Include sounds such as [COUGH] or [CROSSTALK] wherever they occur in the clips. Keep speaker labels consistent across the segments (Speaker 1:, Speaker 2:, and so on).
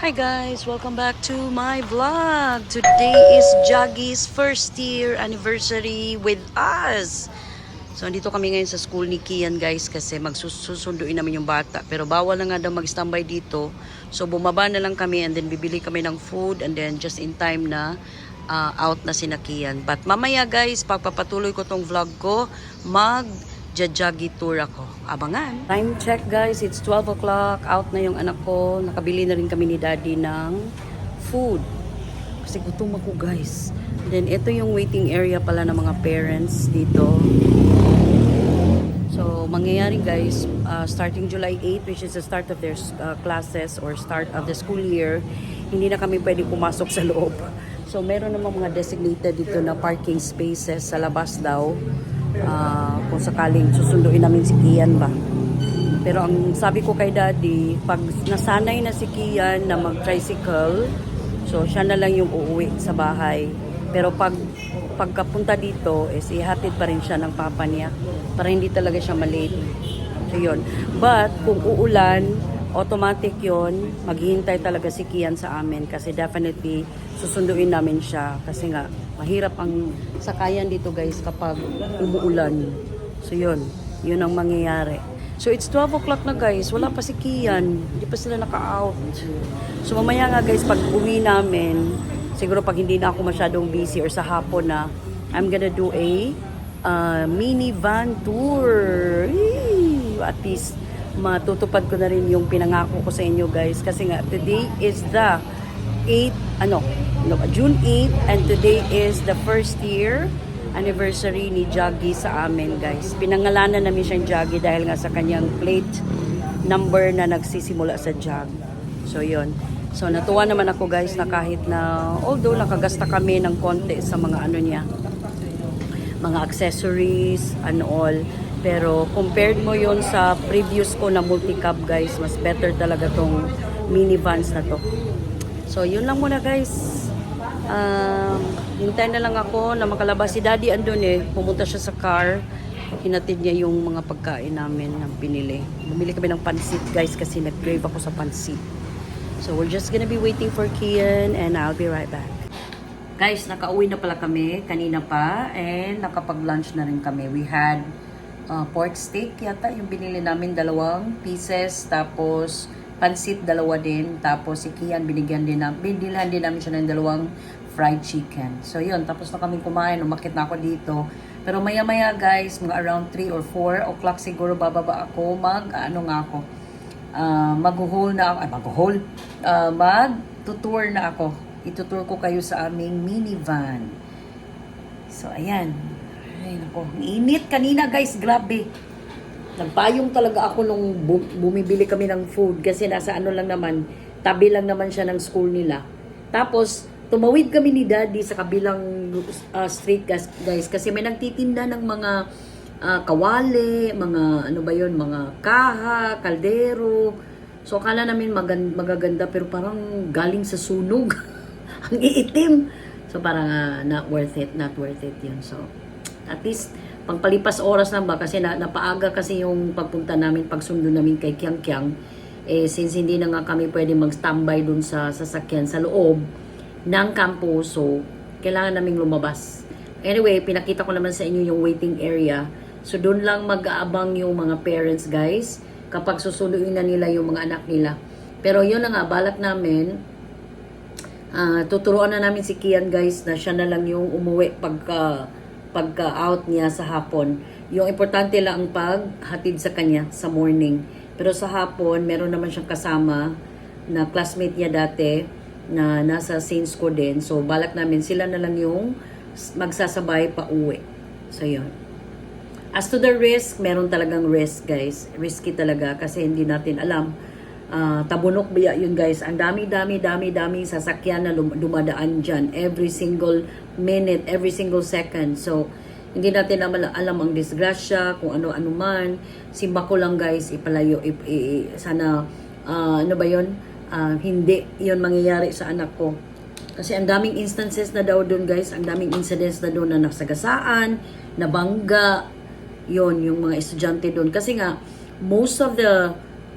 Speaker 1: Hi guys, welcome back to my vlog. Today is Jaggy's first year anniversary with us. So andito kami ngayon sa school ni Kian guys kasi magsusunduin namin yung bata. Pero bawal na nga daw mag-standby dito. So bumaba na lang kami and then bibili kami ng food and then just in time na uh, out na si Kian. But mamaya guys, pagpapatuloy ko tong vlog ko, mag Jajagi tour ako. Abangan. Time check guys, it's 12 o'clock. Out na yung anak ko. Nakabili na rin kami ni daddy ng food. Kasi gutom ako guys. Then ito yung waiting area pala ng mga parents dito. So, mangyayari guys, uh, starting July 8, which is the start of their uh, classes or start of the school year, hindi na kami pwede pumasok sa loob. So, meron namang mga designated dito na parking spaces sa labas daw. Uh, kung sakaling susunduin namin si Kian ba. Pero ang sabi ko kay daddy, pag nasanay na si Kian na mag-tricycle, so siya na lang yung uuwi sa bahay. Pero pag pagkapunta dito, is ihatid pa rin siya ng papa niya para hindi talaga siya malate. So yun. But kung uulan, automatic yon maghihintay talaga si Kian sa amin kasi definitely susunduin namin siya kasi nga mahirap ang sakayan dito guys kapag umuulan. So yun, yun ang mangyayari. So it's 12 o'clock na guys, wala pa si Kian, hindi pa sila naka-out. So mamaya nga guys, pag uwi namin, siguro pag hindi na ako masyadong busy or sa hapon na, I'm gonna do a uh, mini van tour. Eee! At least matutupad ko na rin yung pinangako ko sa inyo guys. Kasi nga today is the 8 ano no, June 8 and today is the first year anniversary ni Jaggy sa amin guys. Pinangalanan namin siyang Jaggy dahil nga sa kanyang plate number na nagsisimula sa Jag so yon so natuwa naman ako guys na kahit na although nakagasta kami ng konti sa mga ano niya mga accessories and all pero compared mo yon sa previous ko na multi-cab guys, mas better talaga tong minivans na to. So yun lang muna guys. Um, hintay na lang ako na makalabas. Si daddy andun eh. Pumunta siya sa car. Hinatid niya yung mga pagkain namin na pinili. Bumili kami ng pansit guys kasi nag-crave ako sa pansit. So we're just gonna be waiting for Kian and I'll be right back. Guys, nakauwi na pala kami kanina pa and nakapag-lunch na rin kami. We had uh, pork steak yata yung binili namin dalawang pieces tapos pansit dalawa din tapos si Kian binigyan din namin binilhan din namin siya ng dalawang fried chicken. So yun tapos na kami kumain umakit na ako dito. Pero maya maya guys mga around 3 or 4 o'clock siguro bababa ako mag ano nga ako uh, mag-haul na ako ay mag-haul uh, mag-tour na ako. Itutour ko kayo sa aming minivan. So ayan ay, nako. Init kanina, guys. Grabe. Nagpayong talaga ako nung bu- bumibili kami ng food kasi nasa ano lang naman, tabi lang naman siya ng school nila. Tapos, tumawid kami ni Daddy sa kabilang uh, street, guys, kasi may nagtitinda ng mga uh, kawali, mga ano ba yon mga kaha, kaldero. So, akala namin magan- magaganda pero parang galing sa sunog. [LAUGHS] Ang iitim. So, parang uh, not worth it, not worth it yun. So, at least, pangpalipas oras lang ba? Kasi na, napaaga kasi yung pagpunta namin, pagsundo namin kay Kiang Kiang. Eh, since hindi na nga kami pwede mag-standby dun sa sasakyan sa loob ng campus, so, kailangan naming lumabas. Anyway, pinakita ko naman sa inyo yung waiting area. So, doon lang mag-aabang yung mga parents, guys, kapag susunduin na nila yung mga anak nila. Pero yun na nga, balak namin, uh, tuturuan na namin si Kian, guys, na siya na lang yung umuwi pagka pagka-out niya sa hapon. Yung importante lang ang paghatid sa kanya sa morning. Pero sa hapon, meron naman siyang kasama na classmate niya dati na nasa same school din. So, balak namin sila na lang yung magsasabay pa uwi. So, yun. As to the risk, meron talagang risk, guys. Risky talaga kasi hindi natin alam. Uh, tabunok biya yun, guys. Ang dami, dami, dami, dami sasakyan na dumadaan dyan. Every single minute, every single second. So, hindi natin naman alam ang disgrasya, kung ano-ano man. Simba ko lang guys, ipalayo, ip, i, sana, uh, ano ba yun? Uh, hindi yon mangyayari sa anak ko. Kasi ang daming instances na daw doon guys, ang daming incidents na doon na nasagasaan, nabangga, yon yung mga estudyante doon. Kasi nga, most of the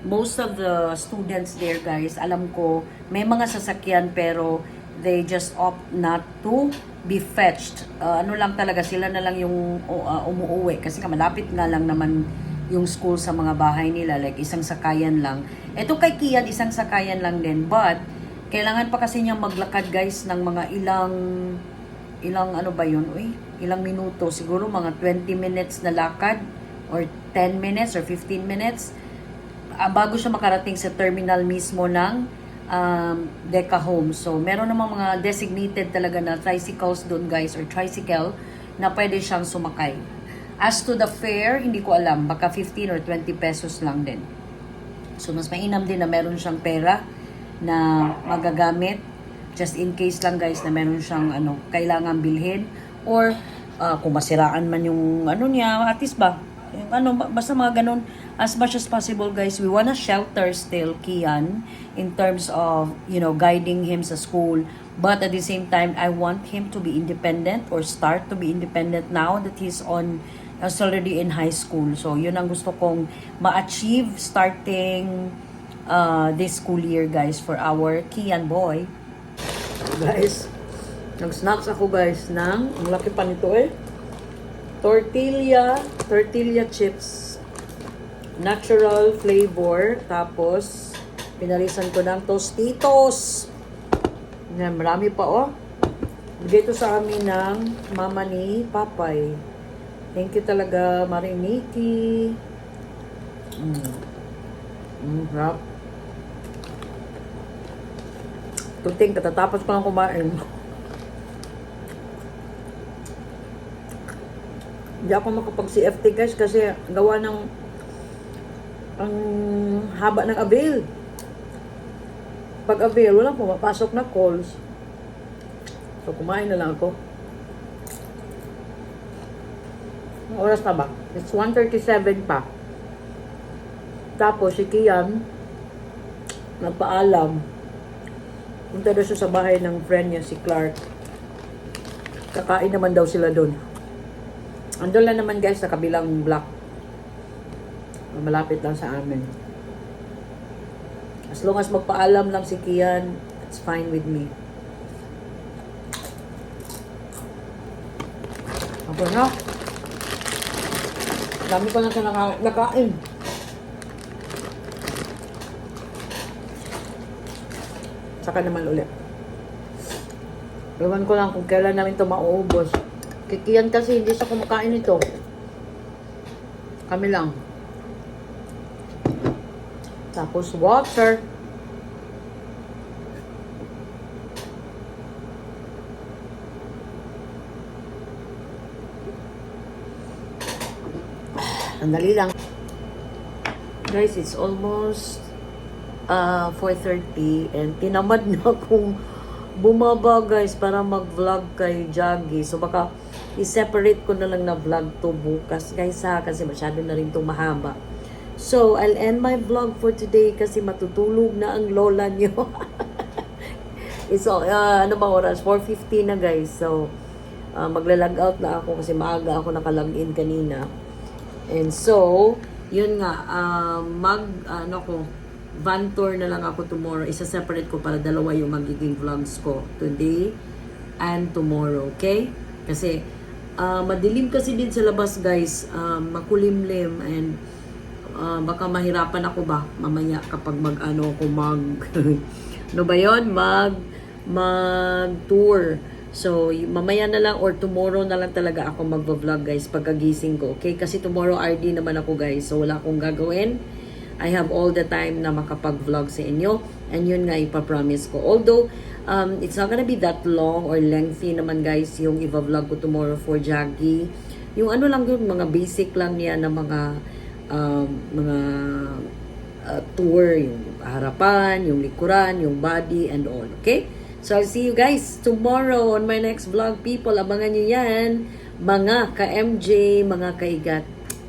Speaker 1: most of the students there guys, alam ko, may mga sasakyan pero they just opt not to be fetched. Uh, ano lang talaga, sila na lang yung uh, umuuwi. Kasi nga malapit nga lang naman yung school sa mga bahay nila. Like isang sakayan lang. Ito kay Kian, isang sakayan lang din. But, kailangan pa kasi niya maglakad guys ng mga ilang ilang ano ba yun? Uy, ilang minuto. Siguro mga 20 minutes na lakad or 10 minutes or 15 minutes ah, bago siya makarating sa terminal mismo ng um, Deca Home. So, meron namang mga designated talaga na tricycles doon guys or tricycle na pwede siyang sumakay. As to the fare, hindi ko alam. Baka 15 or 20 pesos lang din. So, mas mainam din na meron siyang pera na magagamit just in case lang guys na meron siyang ano, kailangan bilhin or ah, kung masiraan man yung ano niya, at least ba, yung ano, ba- basta mga ganun, as much as possible guys, we wanna shelter still Kian in terms of, you know, guiding him sa school. But at the same time, I want him to be independent or start to be independent now that he's on is already in high school. So, yun ang gusto kong ma-achieve starting uh, this school year, guys, for our Kian boy. Guys, nag-snacks ako, guys, ng, ang laki pa nito eh, tortilla, tortilla chips, natural flavor, tapos, pinalisan ko ng Tostitos. Yan, marami pa, oh. Bigay ito sa amin ng mama ni Papay. Thank you talaga, Mariniki. Mm. Mm, rap. Tuting, katatapos ko lang kumain. [LAUGHS] Hindi ako makapag-CFT guys kasi gawa ng ang haba ng avail. Pag avail, wala pumapasok na calls. So, kumain na lang ako. Oras na ba? It's 1.37 pa. Tapos, si Kian, nagpaalam. Punta daw siya sa bahay ng friend niya, si Clark. Kakain naman daw sila doon. Andun lang naman guys, sa kabilang block. Malapit lang sa amin. As long as magpaalam lang si Kian, it's fine with me. Ako na. Dami ko na siya naka- nakain. Saka naman ulit. Ewan ko lang kung kailan namin ito mauubos. Kikiyan kasi hindi siya kumakain ito. Kami lang. Tapos water. Sandali lang. Guys, it's almost uh, 4.30 and tinamad [LAUGHS] na akong bumaba guys para mag-vlog kay Jaggy. So baka i-separate ko na lang na vlog to bukas guys ha kasi masyado na rin itong mahaba. So I'll end my vlog for today kasi matutulog na ang lola nyo. [LAUGHS] It's all, uh, ano ba oras? 4.50 na guys. So uh, magla-log out na ako kasi maaga ako nakalog in kanina. And so, yun nga, uh, mag, ano ko, van tour na lang ako tomorrow. Isa-separate ko para dalawa yung magiging vlogs ko today and tomorrow, okay? Kasi, uh, madilim kasi din sa labas, guys. Uh, makulimlim and uh, baka mahirapan ako ba mamaya kapag mag-ano ako mag... [LAUGHS] ano ba yun? Mag... mag-tour. So, y- mamaya na lang or tomorrow na lang talaga ako magvo-vlog guys pagkagising ko. Okay? Kasi tomorrow RD naman ako guys. So, wala akong gagawin. I have all the time na makapag-vlog sa inyo. And yun nga ipapromise ko. Although, um, it's not gonna be that long or lengthy naman guys yung i-vlog ko tomorrow for Jaggy. Yung ano lang yun, mga basic lang niya na mga um, mga uh, tour, yung harapan, yung likuran, yung body, and all. Okay? So, I'll see you guys tomorrow on my next vlog. People, abangan nyo yan. Mga ka-MJ, mga kaigat.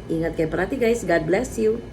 Speaker 1: Ingat kayo parati guys. God bless you.